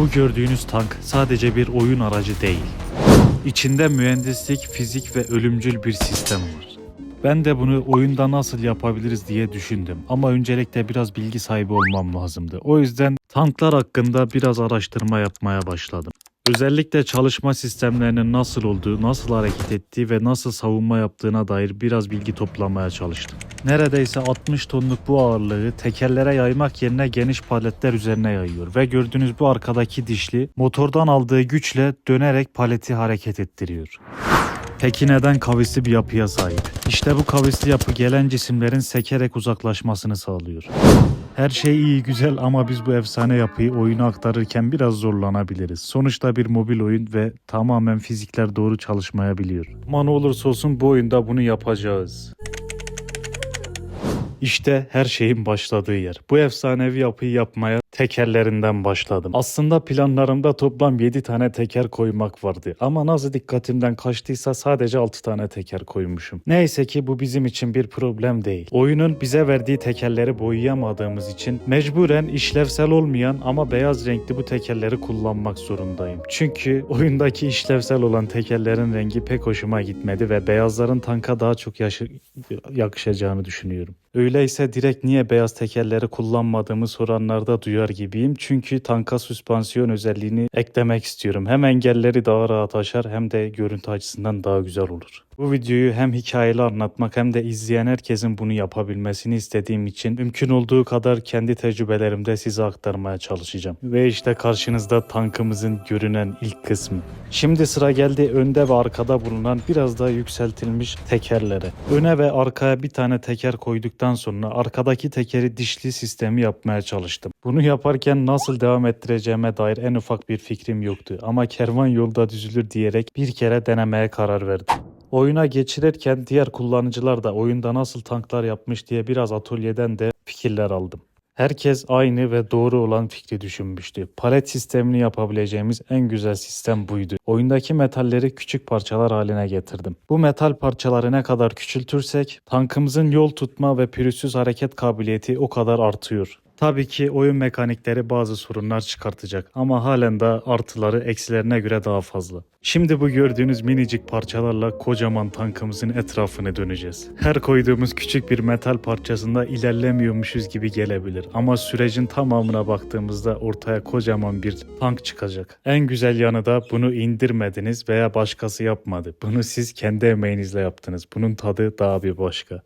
Bu gördüğünüz tank sadece bir oyun aracı değil. İçinde mühendislik, fizik ve ölümcül bir sistem var. Ben de bunu oyunda nasıl yapabiliriz diye düşündüm ama öncelikle biraz bilgi sahibi olmam lazımdı. O yüzden tanklar hakkında biraz araştırma yapmaya başladım. Özellikle çalışma sistemlerinin nasıl olduğu, nasıl hareket ettiği ve nasıl savunma yaptığına dair biraz bilgi toplamaya çalıştım. Neredeyse 60 tonluk bu ağırlığı tekerlere yaymak yerine geniş paletler üzerine yayıyor ve gördüğünüz bu arkadaki dişli motordan aldığı güçle dönerek paleti hareket ettiriyor. Peki neden kavisli bir yapıya sahip? İşte bu kavisli yapı gelen cisimlerin sekerek uzaklaşmasını sağlıyor. Her şey iyi güzel ama biz bu efsane yapıyı oyuna aktarırken biraz zorlanabiliriz. Sonuçta bir mobil oyun ve tamamen fizikler doğru çalışmayabiliyor. Ama ne olursa olsun bu oyunda bunu yapacağız. İşte her şeyin başladığı yer. Bu efsanevi yapıyı yapmaya tekerlerinden başladım. Aslında planlarımda toplam 7 tane teker koymak vardı. Ama nasıl dikkatimden kaçtıysa sadece 6 tane teker koymuşum. Neyse ki bu bizim için bir problem değil. Oyunun bize verdiği tekerleri boyayamadığımız için mecburen işlevsel olmayan ama beyaz renkli bu tekerleri kullanmak zorundayım. Çünkü oyundaki işlevsel olan tekerlerin rengi pek hoşuma gitmedi ve beyazların tanka daha çok yakışacağını düşünüyorum. Öyleyse direkt niye beyaz tekerleri kullanmadığımı soranlar da duyar gibiyim. Çünkü tanka süspansiyon özelliğini eklemek istiyorum. Hem engelleri daha rahat aşar hem de görüntü açısından daha güzel olur. Bu videoyu hem hikayeli anlatmak hem de izleyen herkesin bunu yapabilmesini istediğim için mümkün olduğu kadar kendi tecrübelerimde size aktarmaya çalışacağım. Ve işte karşınızda tankımızın görünen ilk kısmı. Şimdi sıra geldi önde ve arkada bulunan biraz daha yükseltilmiş tekerlere. Öne ve arkaya bir tane teker koyduktan sonra arkadaki tekeri dişli sistemi yapmaya çalıştım. Bunu yaparken nasıl devam ettireceğime dair en ufak bir fikrim yoktu ama kervan yolda düzülür diyerek bir kere denemeye karar verdim. Oyuna geçirirken diğer kullanıcılar da oyunda nasıl tanklar yapmış diye biraz atölyeden de fikirler aldım. Herkes aynı ve doğru olan fikri düşünmüştü. Palet sistemini yapabileceğimiz en güzel sistem buydu. Oyundaki metalleri küçük parçalar haline getirdim. Bu metal parçaları ne kadar küçültürsek tankımızın yol tutma ve pürüzsüz hareket kabiliyeti o kadar artıyor. Tabii ki oyun mekanikleri bazı sorunlar çıkartacak ama halen de artıları eksilerine göre daha fazla. Şimdi bu gördüğünüz minicik parçalarla kocaman tankımızın etrafını döneceğiz. Her koyduğumuz küçük bir metal parçasında ilerlemiyormuşuz gibi gelebilir ama sürecin tamamına baktığımızda ortaya kocaman bir tank çıkacak. En güzel yanı da bunu indirmediniz veya başkası yapmadı. Bunu siz kendi emeğinizle yaptınız. Bunun tadı daha bir başka.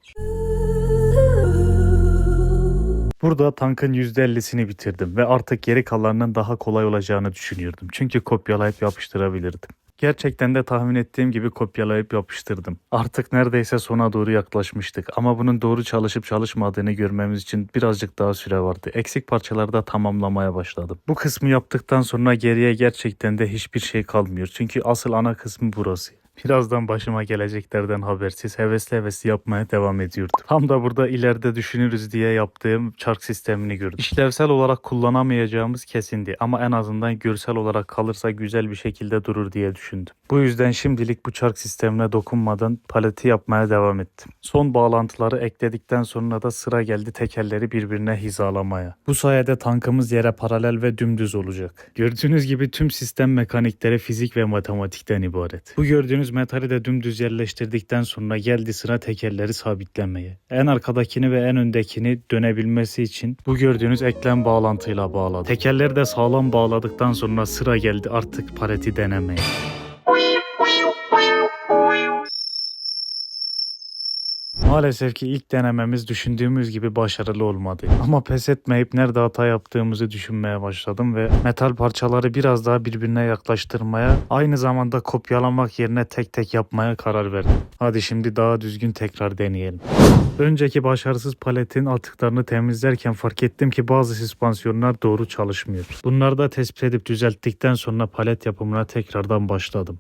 Burada tankın %50'sini bitirdim ve artık geri kalanının daha kolay olacağını düşünüyordum. Çünkü kopyalayıp yapıştırabilirdim. Gerçekten de tahmin ettiğim gibi kopyalayıp yapıştırdım. Artık neredeyse sona doğru yaklaşmıştık ama bunun doğru çalışıp çalışmadığını görmemiz için birazcık daha süre vardı. Eksik parçaları da tamamlamaya başladım. Bu kısmı yaptıktan sonra geriye gerçekten de hiçbir şey kalmıyor. Çünkü asıl ana kısmı burası. Birazdan başıma geleceklerden habersiz hevesli hevesli yapmaya devam ediyordum. Tam da burada ileride düşünürüz diye yaptığım çark sistemini gördüm. İşlevsel olarak kullanamayacağımız kesindi ama en azından görsel olarak kalırsa güzel bir şekilde durur diye düşündüm. Bu yüzden şimdilik bu çark sistemine dokunmadan paleti yapmaya devam ettim. Son bağlantıları ekledikten sonra da sıra geldi tekerleri birbirine hizalamaya. Bu sayede tankımız yere paralel ve dümdüz olacak. Gördüğünüz gibi tüm sistem mekanikleri fizik ve matematikten ibaret. Bu gördüğünüz metali de dümdüz yerleştirdikten sonra geldi sıra tekerleri sabitlemeye. En arkadakini ve en öndekini dönebilmesi için bu gördüğünüz eklem bağlantıyla bağladım. Tekerleri de sağlam bağladıktan sonra sıra geldi artık paleti denemeye. Maalesef ki ilk denememiz düşündüğümüz gibi başarılı olmadı. Ama pes etmeyip nerede hata yaptığımızı düşünmeye başladım ve metal parçaları biraz daha birbirine yaklaştırmaya, aynı zamanda kopyalamak yerine tek tek yapmaya karar verdim. Hadi şimdi daha düzgün tekrar deneyelim. Önceki başarısız paletin atıklarını temizlerken fark ettim ki bazı süspansiyonlar doğru çalışmıyor. Bunları da tespit edip düzelttikten sonra palet yapımına tekrardan başladım.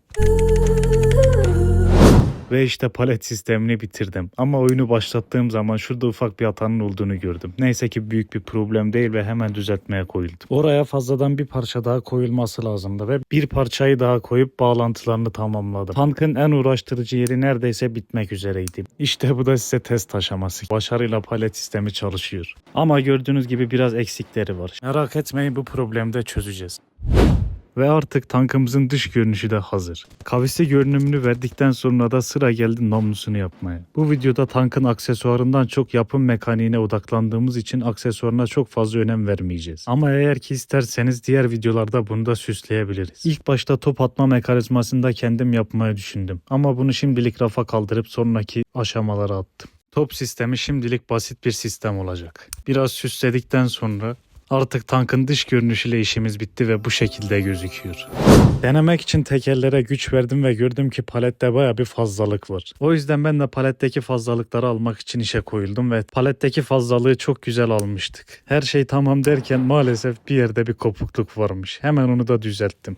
Ve işte palet sistemini bitirdim. Ama oyunu başlattığım zaman şurada ufak bir hatanın olduğunu gördüm. Neyse ki büyük bir problem değil ve hemen düzeltmeye koyuldum. Oraya fazladan bir parça daha koyulması lazımdı ve bir parçayı daha koyup bağlantılarını tamamladım. Tankın en uğraştırıcı yeri neredeyse bitmek üzereydi. İşte bu da size test aşaması. Başarıyla palet sistemi çalışıyor. Ama gördüğünüz gibi biraz eksikleri var. Merak etmeyin bu problemi de çözeceğiz. Ve artık tankımızın dış görünüşü de hazır. Kavisi görünümünü verdikten sonra da sıra geldi namlusunu yapmaya. Bu videoda tankın aksesuarından çok yapım mekaniğine odaklandığımız için aksesuarına çok fazla önem vermeyeceğiz. Ama eğer ki isterseniz diğer videolarda bunu da süsleyebiliriz. İlk başta top atma mekanizmasını da kendim yapmayı düşündüm. Ama bunu şimdilik rafa kaldırıp sonraki aşamalara attım. Top sistemi şimdilik basit bir sistem olacak. Biraz süsledikten sonra Artık tankın dış görünüşüyle işimiz bitti ve bu şekilde gözüküyor. Denemek için tekerlere güç verdim ve gördüm ki palette baya bir fazlalık var. O yüzden ben de paletteki fazlalıkları almak için işe koyuldum ve paletteki fazlalığı çok güzel almıştık. Her şey tamam derken maalesef bir yerde bir kopukluk varmış. Hemen onu da düzelttim.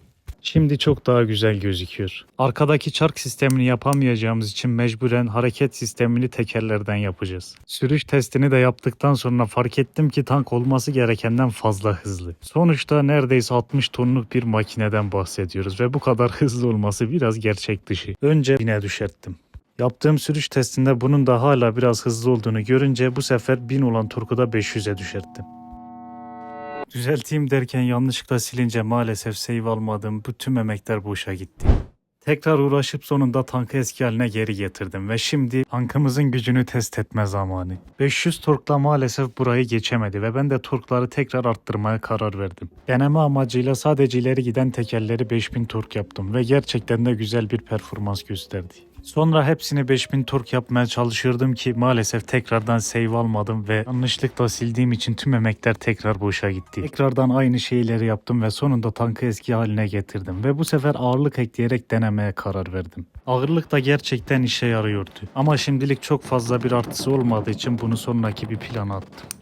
Şimdi çok daha güzel gözüküyor. Arkadaki çark sistemini yapamayacağımız için mecburen hareket sistemini tekerlerden yapacağız. Sürüş testini de yaptıktan sonra fark ettim ki tank olması gerekenden fazla hızlı. Sonuçta neredeyse 60 tonluk bir makineden bahsediyoruz ve bu kadar hızlı olması biraz gerçek dışı. Önce bine düşerttim. Yaptığım sürüş testinde bunun da hala biraz hızlı olduğunu görünce bu sefer 1000 olan torku da 500'e düşerttim. Düzelteyim derken yanlışlıkla silince maalesef save almadığım bu tüm emekler boşa gitti. Tekrar uğraşıp sonunda tankı eski haline geri getirdim ve şimdi tankımızın gücünü test etme zamanı. 500 torkla maalesef burayı geçemedi ve ben de torkları tekrar arttırmaya karar verdim. Deneme amacıyla sadece ileri giden tekerleri 5000 tork yaptım ve gerçekten de güzel bir performans gösterdi. Sonra hepsini 5000 tork yapmaya çalışıyordum ki maalesef tekrardan save almadım ve yanlışlıkla sildiğim için tüm emekler tekrar boşa gitti. Tekrardan aynı şeyleri yaptım ve sonunda tankı eski haline getirdim ve bu sefer ağırlık ekleyerek denemeye karar verdim. Ağırlık da gerçekten işe yarıyordu. Ama şimdilik çok fazla bir artısı olmadığı için bunu sonraki bir plana attım.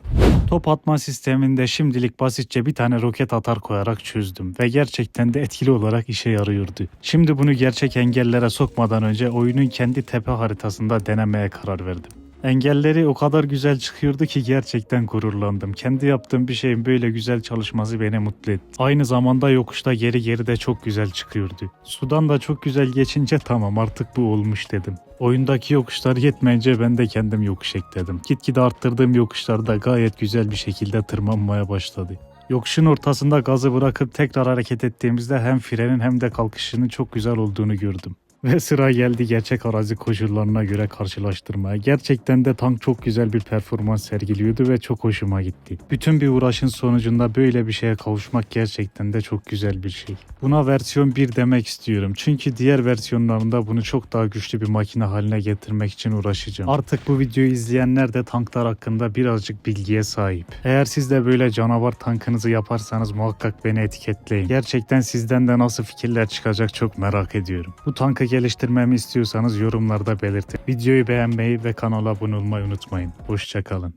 Top atma sisteminde şimdilik basitçe bir tane roket atar koyarak çözdüm ve gerçekten de etkili olarak işe yarıyordu. Şimdi bunu gerçek engellere sokmadan önce oyunun kendi tepe haritasında denemeye karar verdim. Engelleri o kadar güzel çıkıyordu ki gerçekten gururlandım. Kendi yaptığım bir şeyin böyle güzel çalışması beni mutlu etti. Aynı zamanda yokuşta geri geri de çok güzel çıkıyordu. Sudan da çok güzel geçince tamam artık bu olmuş dedim. Oyundaki yokuşlar yetmeyince ben de kendim yokuş ekledim. Gitgide arttırdığım yokuşlarda gayet güzel bir şekilde tırmanmaya başladı. Yokuşun ortasında gazı bırakıp tekrar hareket ettiğimizde hem frenin hem de kalkışının çok güzel olduğunu gördüm. Ve sıra geldi gerçek arazi koşullarına göre karşılaştırmaya. Gerçekten de tank çok güzel bir performans sergiliyordu ve çok hoşuma gitti. Bütün bir uğraşın sonucunda böyle bir şeye kavuşmak gerçekten de çok güzel bir şey. Buna versiyon 1 demek istiyorum. Çünkü diğer versiyonlarında bunu çok daha güçlü bir makine haline getirmek için uğraşacağım. Artık bu videoyu izleyenler de tanklar hakkında birazcık bilgiye sahip. Eğer siz de böyle canavar tankınızı yaparsanız muhakkak beni etiketleyin. Gerçekten sizden de nasıl fikirler çıkacak çok merak ediyorum. Bu tankı geliştirmemi istiyorsanız yorumlarda belirtin. Videoyu beğenmeyi ve kanala abone olmayı unutmayın. Hoşçakalın.